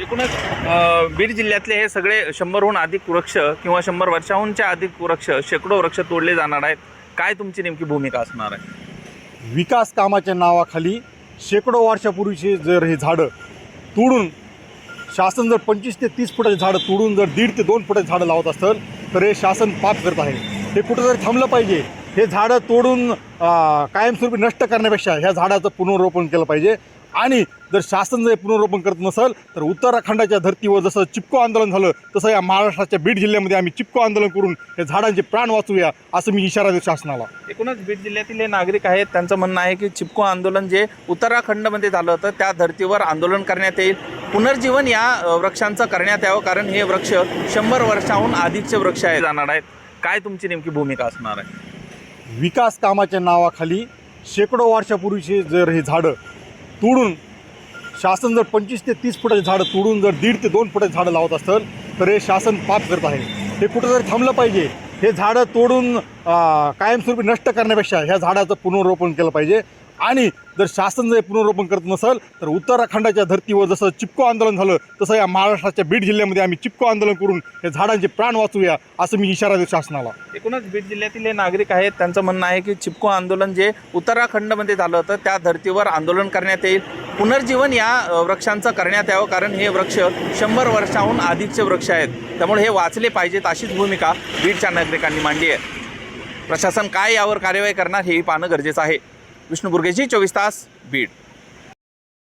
एकूणच बीड जिल्ह्यातले हे सगळे शंभरहून अधिक वृक्ष किंवा शंभर वर्षाहूनच्या अधिक वृक्ष शेकडो वृक्ष तोडले जाणार आहेत. काय तुमची नेमकी भूमिका असणार आहे? विकास कामाच्या नावाखाली शेकडो वर्षापूर्वीची जर हे झाडं तोडून शासन जर पंचवीस ते तीस फुटाचे झाडं तोडून जर दीड ते दोन फुटाचे झाडं लावत असेल तर हे शासन पाप करत आहे. हे कुठं कुठंतरी थांबलं पाहिजे हे झाडं तोडून कायमस्वरूपी नष्ट करण्यापेक्षा ह्या झाडाचं पुनर्रोपण केलं पाहिजे. आणि जर शासन जर पुनर्रोपण करत नसेल तर उत्तराखंडाच्या धर्तीवर जसं चिपको आंदोलन झालं तसं या महाराष्ट्राच्या बीड जिल्ह्यामध्ये आम्ही चिपको आंदोलन करून हे झाडांचे प्राण वाचूया असं मी इशारा देतो शासनाला. एकूणच बीड जिल्ह्यातील हे नागरिक आहेत त्यांचं म्हणणं आहे की चिपको आंदोलन जे उत्तराखंडमध्ये झालं होतं त्या धर्तीवर आंदोलन करण्यात येईल. पुनर्जीवन या वृक्षांचं करण्यात यावं कारण हे वृक्ष शंभर वर्षाहून अधिकचे वृक्ष आहे जाणार आहेत. काय तुमची नेमकी भूमिका असणार आहे? विकास कामाच्या नावाखाली शेकडो वर्षापूर्वीचे जर हे झाडं तोडून शासन जर पंचवीस ते तीस फुटाचे झाडं तोडून जर दीड ते दोन फुटाचे झाडं लावत असेल तर हे शासन पाप करत आहे. हे कुठंतरी थांबलं पाहिजे. हे झाडं तोडून कायमस्वरूपी नष्ट करण्यापेक्षा ह्या झाडाचं पुनर्रोपण केलं पाहिजे. आणि जर शासन जर पुनर्रोपण करत नसेल तर उत्तराखंडाच्या धर्तीवर जसं चिपको आंदोलन झालं तसं या महाराष्ट्राच्या बीड जिल्ह्यामध्ये आम्ही चिपको आंदोलन करून हे झाडांचे प्राण वाचूया असं मी इशारा देऊ शासनाला. एकूणच बीड जिल्ह्यातील हे नागरिक आहेत त्यांचं म्हणणं आहे की चिपको आंदोलन जे उत्तराखंडमध्ये झालं होतं त्या धर्तीवर आंदोलन करण्यात येईल. पुनर्जीवन या वृक्षांचं करण्यात यावं कारण हे वृक्ष शंभर वर्षाहून अधिकचे वृक्ष आहेत. त्यामुळे हे वाचले पाहिजेत अशीच भूमिका बीडच्या नागरिकांनी मांडली आहे. प्रशासन काय यावर कार्यवाही करणार हेही पाहणं गरजेचं आहे. विष्णू बुर्गेजी चोवीस तास बीड.